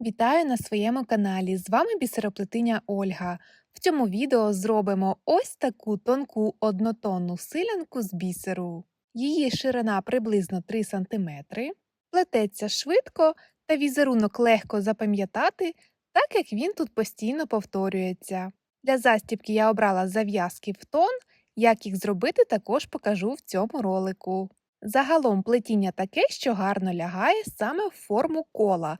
Вітаю на своєму каналі. З вами бісероплетиня Ольга. В цьому відео зробимо ось таку тонку однотонну силянку з бісеру. Її ширина приблизно 3 см, плететься швидко та візерунок легко запам'ятати, так як він тут постійно повторюється. Для застібки я обрала зав'язки в тон, як їх зробити, також покажу в цьому ролику. Загалом плетіння таке, що гарно лягає саме в форму кола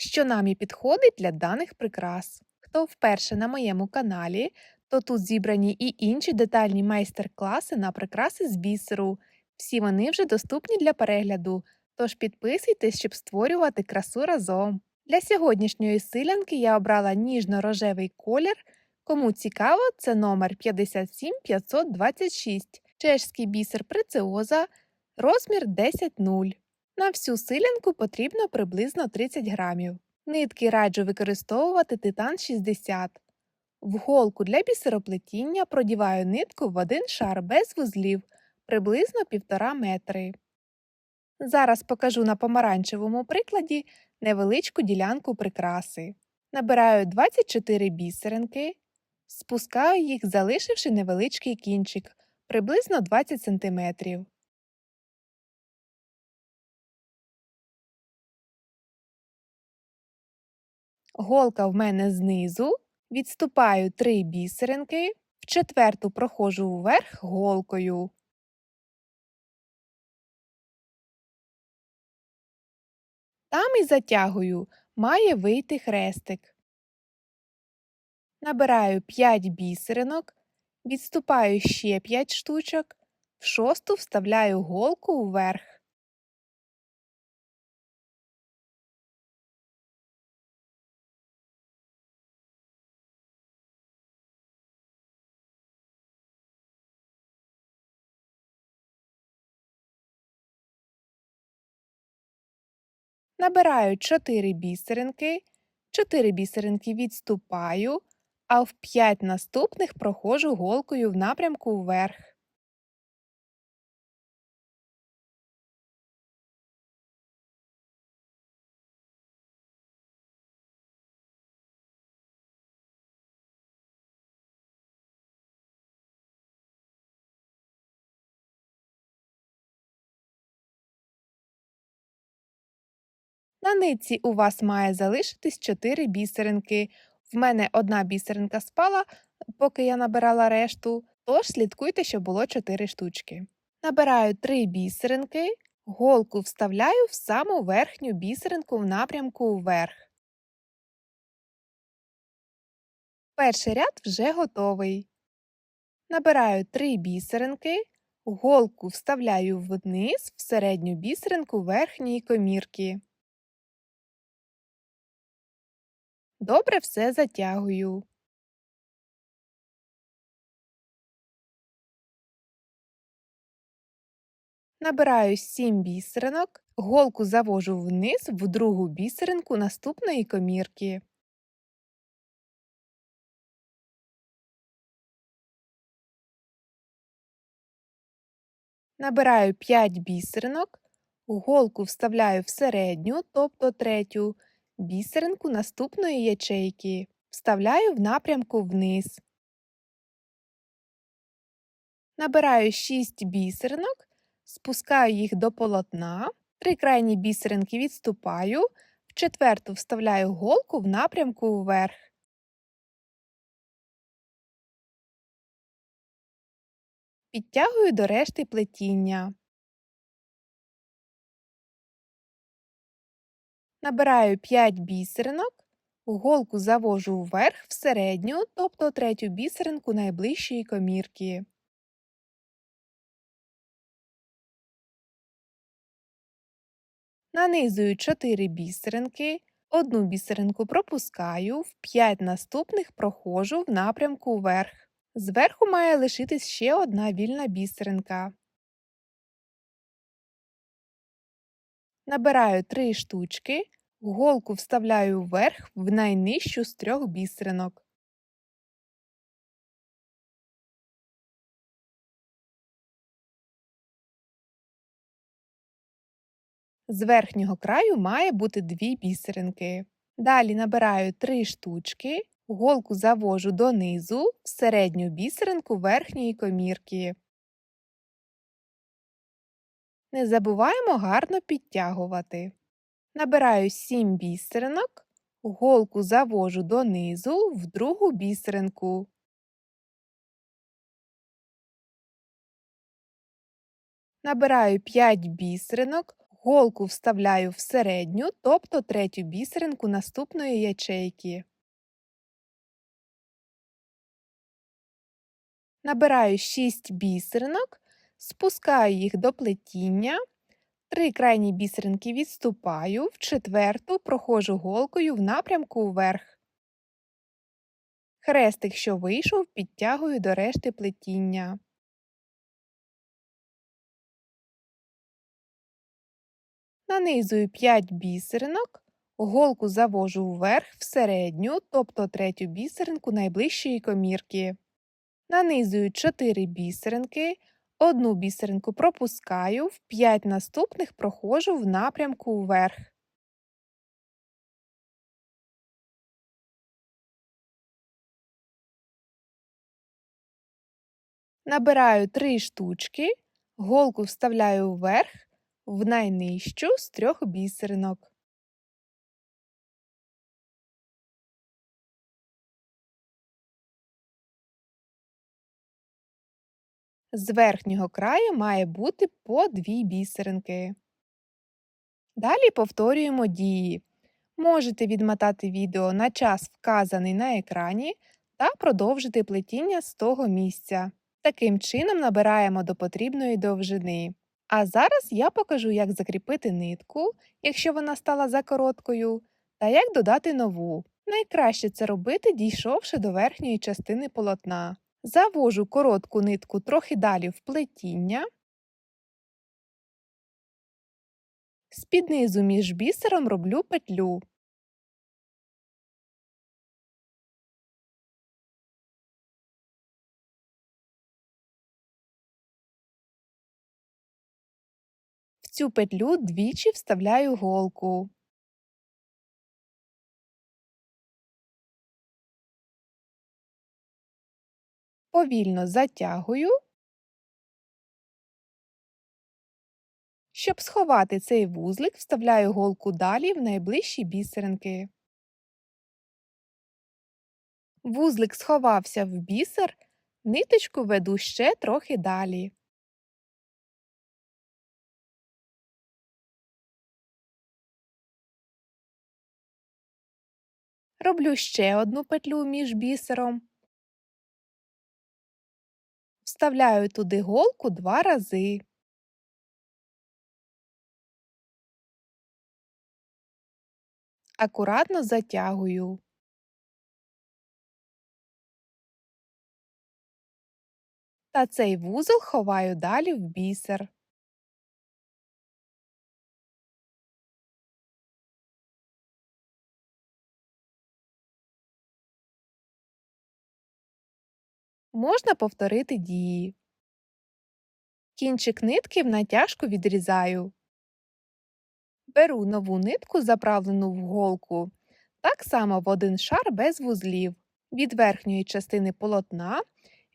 що нам і підходить для даних прикрас. Хто вперше на моєму каналі, то тут зібрані і інші детальні майстер-класи на прикраси з бісеру. Всі вони вже доступні для перегляду, тож підписуйтесь, щоб створювати красу разом. Для сьогоднішньої силянки я обрала ніжно-рожевий колір. Кому цікаво, це номер 57526, чешський бісер преціоза, розмір 10,0. На всю силянку потрібно приблизно 30 грамів. Нитки раджу використовувати титан 60. В голку для бісероплетіння продіваю нитку в один шар без вузлів приблизно 1,5 метри. Зараз покажу на помаранчевому прикладі невеличку ділянку прикраси. Набираю 24 бісеринки, спускаю їх, залишивши невеличкий кінчик приблизно 20 см. Голка в мене знизу, відступаю 3 бісеринки, в четверту проходжу вверх голкою. Там і затягую, має вийти хрестик. Набираю 5 бісеринок, відступаю ще 5 штучок, в шосту вставляю голку вверх. Набираю 4 бісеринки, 4 бісеринки відступаю, а в 5 наступних проходжу голкою в напрямку вверх. На нитці у вас має залишитись 4 бісеринки. В мене одна бісеринка спала, поки я набирала решту, тож слідкуйте, щоб було 4 штучки. Набираю 3 бісеринки, голку вставляю в саму верхню бісеринку в напрямку вверх. Перший ряд вже готовий. Набираю 3 бісеринки, голку вставляю вниз в середню бісеринку верхньої комірки. Добре все затягую. Набираю 7 бісеринок, голку завожу вниз в другу бісеринку наступної комірки. Набираю 5 бісеринок, голку вставляю в середню, тобто третю, бісеринку наступної ячейки. Вставляю в напрямку вниз. Набираю 6 бісеринок, спускаю їх до полотна, три крайні бісеринки відступаю, в четверту вставляю голку в напрямку вверх. Підтягую до решти плетіння. Набираю 5 бісеринок, голку завожу вверх в середню, тобто третю бісеринку найближчої комірки. Нанизую 4 бісеринки, одну бісеринку пропускаю, в 5 наступних проходжу в напрямку вверх. Зверху має лишитись ще одна вільна бісеринка. Набираю 3 штучки, голку вставляю вверх в найнижчу з трьох бісеринок. З верхнього краю має бути дві бісеринки. Далі набираю 3 штучки, голку завожу донизу в середню бісеринку верхньої комірки. Не забуваємо гарно підтягувати. Набираю 7 бісеринок, голку завожу донизу в другу бісеринку. Набираю 5 бісеринок, голку вставляю в середню, тобто третю бісеринку наступної ячейки. Набираю 6 бісеринок, спускаю їх до плетіння, три крайні бісеринки відступаю, в четверту проходжу голкою в напрямку вверх. Хрестик, що вийшов, підтягую до решти плетіння. Нанизую 5 бісеринок, голку завожу вверх в середню, тобто третю бісеринку найближчої комірки. Нанизую 4 бісеринки, одну бісеринку пропускаю, в 5 наступних проходжу в напрямку вверх. Набираю 3 штучки, голку вставляю вверх в найнижчу з трьох бісеринок. З верхнього краю має бути по дві бісеринки. Далі повторюємо дії. Можете відмотати відео на час, вказаний на екрані, та продовжити плетіння з того місця. Таким чином набираємо до потрібної довжини. А зараз я покажу, як закріпити нитку, якщо вона стала за короткою, та як додати нову. Найкраще це робити, дійшовши до верхньої частини полотна. Завожу коротку нитку трохи далі в плетіння, з-під низу між бісером роблю петлю. В цю петлю двічі вставляю голку. Повільно затягую. Щоб сховати цей вузлик, вставляю голку далі в найближчі бісеринки. Вузлик сховався в бісер, ниточку веду ще трохи далі. Роблю ще одну петлю між бісером. Вставляю туди голку два рази. Акуратно затягую. Та цей вузол ховаю далі в бісер. Можна повторити дії. Кінчик нитки в натяжку відрізаю. Беру нову нитку, заправлену в голку, так само в один шар без вузлів. Від верхньої частини полотна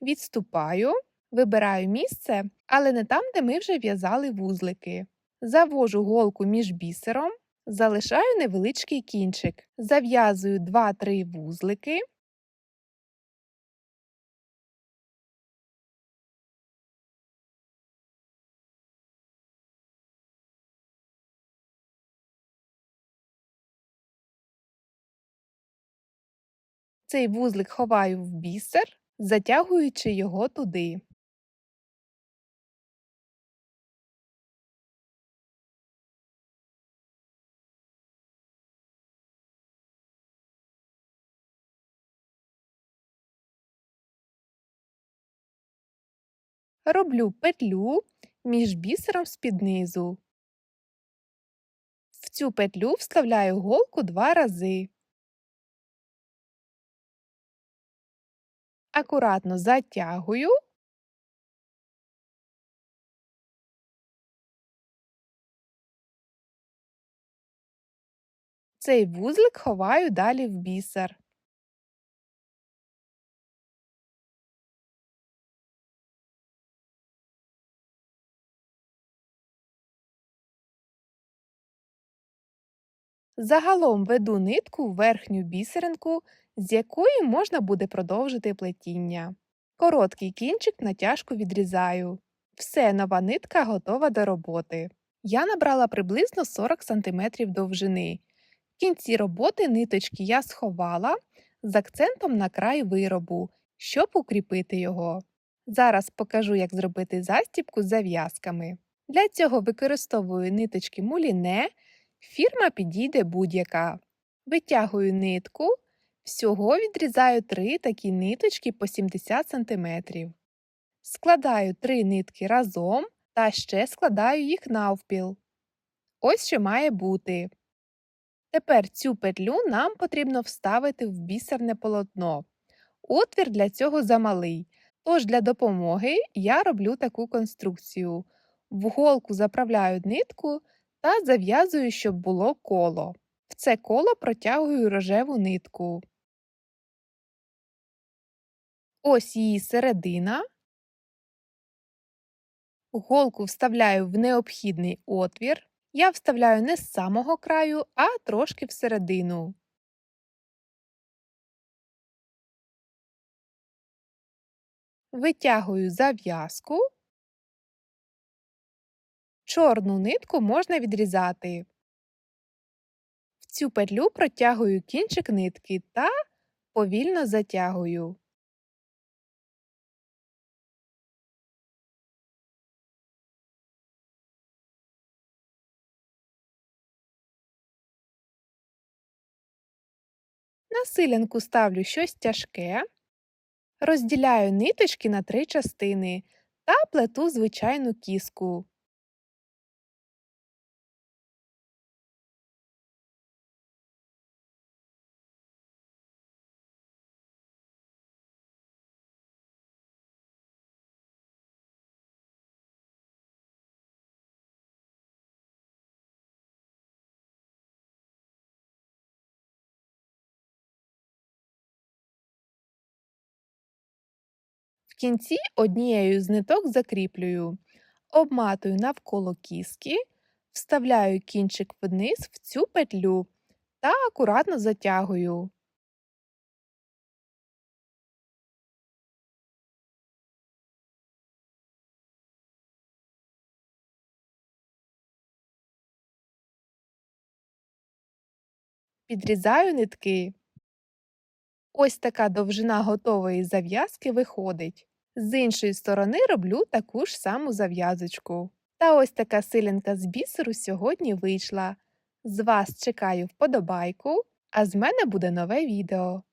відступаю, вибираю місце, але не там, де ми вже в'язали вузлики. Завожу голку між бісером, залишаю невеличкий кінчик, зав'язую 2-3 вузлики. Цей вузлик ховаю в бісер, затягуючи його туди. Роблю петлю між бісером з-під низу. В цю петлю вставляю голку два рази. Акуратно затягую. Цей вузлик ховаю далі в бісер. Загалом веду нитку в верхню бісеринку, з якої можна буде продовжити плетіння. Короткий кінчик натяжку відрізаю. Все, нова нитка готова до роботи. Я набрала приблизно 40 см довжини. В кінці роботи ниточки я сховала з акцентом на край виробу, щоб укріпити його. Зараз покажу, як зробити застібку з зав'язками. Для цього використовую ниточки муліне, фірма підійде будь-яка. Витягую нитку, всього відрізаю три такі ниточки по 70 см. Складаю три нитки разом та ще складаю їх навпіл. Ось що має бути. Тепер цю петлю нам потрібно вставити в бісерне полотно. Отвір для цього замалий, тож для допомоги я роблю таку конструкцію. В голку заправляю нитку та зав'язую, щоб було коло. В це коло протягую рожеву нитку. Ось її середина. Голку вставляю в необхідний отвір. Я вставляю не з самого краю, а трошки всередину. Витягую зав'язку. Чорну нитку можна відрізати. В цю петлю протягую кінчик нитки та повільно затягую. На силянку ставлю щось тяжке, розділяю ниточки на три частини та плету звичайну кіску. Кінці однією з ниток закріплюю, обматую навколо кіски, вставляю кінчик вниз в цю петлю та акуратно затягую. Підрізаю нитки. Ось така довжина готової зав'язки виходить. З іншої сторони роблю таку ж саму зав'язочку. Та ось така силінка з бісеру сьогодні вийшла. З вас чекаю вподобайку, а з мене буде нове відео.